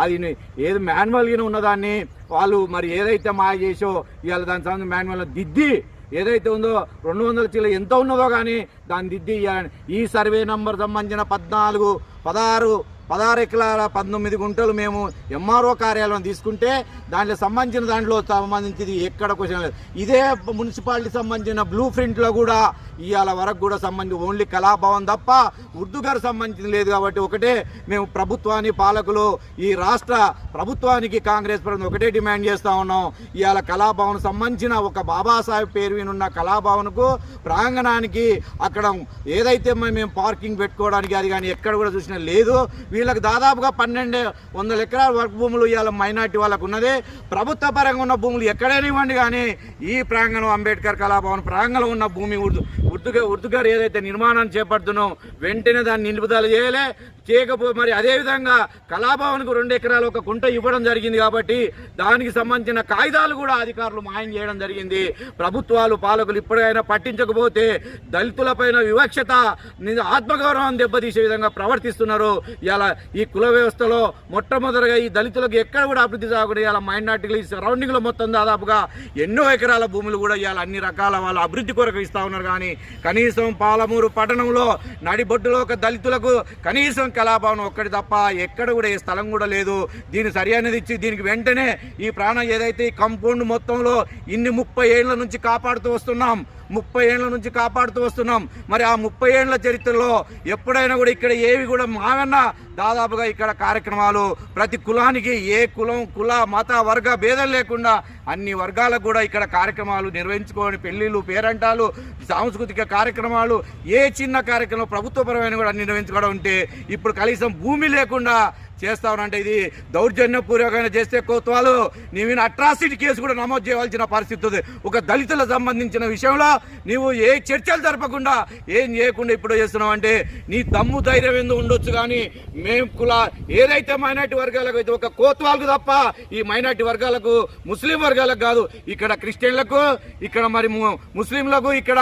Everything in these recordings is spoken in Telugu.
అది ఏది మాన్యువల్గానే ఉన్నదాన్ని వాళ్ళు మరి ఏదైతే మాయ చేసో ఇవాళ దాని సంబంధించి మాన్యువల్ దిద్ది ఏదైతే ఉందో రెండు వందల చీల ఎంత ఉన్నదో కానీ దాన్ని దిద్ది ఈ సర్వే నంబర్ సంబంధించిన పద్నాలుగు పదహారు పదహారు ఎకరాల పంతొమ్మిది గుంటలు మేము ఎంఆర్ఓ కార్యాలయం తీసుకుంటే దాంట్లో సంబంధించిన దాంట్లో సంబంధించింది ఎక్కడ క్వశ్చన్ లేదు. ఇదే మున్సిపాలిటీ సంబంధించిన బ్లూ ప్రింట్లో కూడా ఇవాళ వరకు కూడా సంబంధించి ఓన్లీ కళాభవన్ తప్ప ఉర్దూ గారు సంబంధించింది లేదు కాబట్టి ఒకటే మేము ప్రభుత్వాన్ని పాలకులు ఈ రాష్ట్ర ప్రభుత్వానికి కాంగ్రెస్ ప్రభుత్వం ఒకటే డిమాండ్ చేస్తూ ఉన్నాం. ఇవాళ కళాభవన్ సంబంధించిన ఒక బాబాసాహెబ్ పేరు వినున్న కళాభవన్కు ప్రాంగణానికి అక్కడ ఏదైతే మేము పార్కింగ్ పెట్టుకోవడానికి అది కానీ ఎక్కడ కూడా చూసినా లేదు. వీళ్ళకి దాదాపుగా పన్నెండు వందల ఎకరాల వర్క్ భూములు ఇవాళ మైనార్టీ వాళ్ళకు ఉన్నదే. ప్రభుత్వ పరంగా ఉన్న భూములు ఎక్కడైనా ఇవ్వండి కానీ ఈ ప్రాంగణం అంబేద్కర్ కళాభవన్ ప్రాంగణంలో ఉన్న భూమి ఉర్దు ఉర్దుగా ఉర్దుగారు ఏదైతే నిర్మాణం చేపడుతున్నాం వెంటనే దాన్ని నిలుపుదల చేయలే. చేయకపో మరి అదేవిధంగా కళాభవన్కు రెండు ఎకరాలు ఒక కుంట ఇవ్వడం జరిగింది కాబట్టి దానికి సంబంధించిన కాగితాలు కూడా అధికారులు మాయం చేయడం జరిగింది. ప్రభుత్వాలు పాలకులు ఇప్పటికైనా పట్టించకపోతే దళితులపైన వివక్షత ని- ఆత్మగౌరవం దెబ్బతీసే విధంగా ప్రవర్తిస్తున్నారు. ఇలా ఈ కుల వ్యవస్థలో మొట్టమొదటిగా ఈ దళితులకు ఎక్కడ కూడా అభివృద్ధి కాకుండా ఇలా మైనార్టీలు ఈ సరౌండింగ్లో మొత్తం దాదాపుగా ఎన్నో ఎకరాల భూములు కూడా ఇవాళ అన్ని రకాల వాళ్ళ అభివృద్ధి కొరకు ఇస్తూ ఉన్నారు. కానీ కనీసం పాలమూరు పట్టణంలో నడిబొడ్డులో ఒక దళితులకు కనీసం కళాభవనం ఒక్కటి తప్ప ఎక్కడ కూడా ఏ స్థలం కూడా లేదు. దీని సరి అనేది ఇచ్చి దీనికి వెంటనే ఈ ప్రాణం ఏదైతే ఈ కంపౌండ్ మొత్తంలో ఇన్ని ముప్పై ఏళ్ళ నుంచి కాపాడుతూ వస్తున్నాం ముప్పై ఏళ్ళ నుంచి కాపాడుతూ వస్తున్నాం. మరి ఆ ముప్పై ఏళ్ళ చరిత్రలో ఎప్పుడైనా కూడా ఇక్కడ ఏవి కూడా మావన్న దాదాపుగా ఇక్కడ కార్యక్రమాలు ప్రతి కులానికి ఏ కులం కుల మత వర్గ భేదం లేకుండా అన్ని వర్గాలకు కూడా ఇక్కడ కార్యక్రమాలు నిర్వహించుకొని పెళ్ళిళ్ళు పేరంటాలు సాంస్కృతిక కార్యక్రమాలు ఏ చిన్న కార్యక్రమం ప్రభుత్వపరమైన కూడా నిర్వహించుకోవడం ఉంటే ఇప్పుడు కనీసం భూమి లేకుండా చేస్తా ఇది దౌర్జన్యపూర్వకంగా చేస్తే కోత్వాలు. నీవు అట్రాసిటీ కేసు కూడా నమోదు చేయవలసిన పరిస్థితి ఉంది. ఒక దళితులకు సంబంధించిన విషయంలో నీవు ఏ చర్చలు జరపకుండా ఏం చేయకుండా ఇప్పుడు చేస్తున్నావు అంటే నీ దమ్ము ధైర్యం ఎందుకు ఉండొచ్చు కానీ మేము కుల ఏదైతే మైనార్టీ వర్గాలకు అయితే ఒక కోత్వాలకు తప్ప ఈ మైనార్టీ వర్గాలకు ముస్లిం వర్గాలకు కాదు ఇక్కడ క్రిస్టియన్లకు ఇక్కడ మరి ముస్లింలకు ఇక్కడ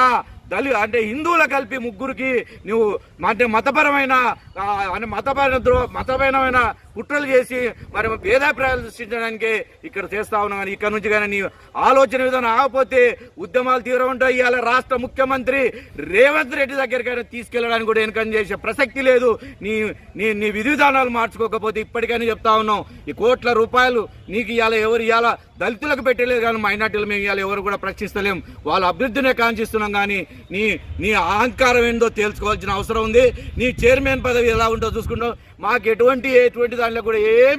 దళి అంటే హిందువుల కలిపి ముగ్గురికి నువ్వు అంటే మతపరమైన అంటే మతపరమైన ద్రో మతపరమైన కుట్రలు చేసి మరి భేదాభిప్రాయాలు సృష్టించడానికి ఇక్కడ చేస్తా ఉన్నాం. కానీ ఇక్కడ నుంచి కానీ నీ ఆలోచన విధానం ఆగపోతే ఉద్యమాలు తీవ్రం ఉంటాయి. ఇవాళ రాష్ట్ర ముఖ్యమంత్రి రేవంత్ రెడ్డి దగ్గరికైనా తీసుకెళ్ళడానికి కూడా వెనకని చేసే ప్రసక్తి లేదు. నీ నీ నీ విధి విధానాలు మార్చుకోకపోతే ఇప్పటికైనా చెప్తా ఉన్నాం. ఈ కోట్ల రూపాయలు నీకు ఇవాళ ఎవరు ఇవాళ దళితులకు పెట్టలేదు కానీ మైనార్టీలు మేము ఇవాళ ఎవరు కూడా ప్రశ్నిస్తలేం. వాళ్ళ అభివృద్ధినే కాంక్షిస్తున్నాం కానీ నీ నీ అహంకారం ఏందో తేల్చుకోవాల్సిన అవసరం ఉంది. నీ చైర్మన్ పదవి ఎలా ఉందో చూసుకుంటాం మాకు ఎటువంటి ఎటువంటి దానిలో కూడా ఏం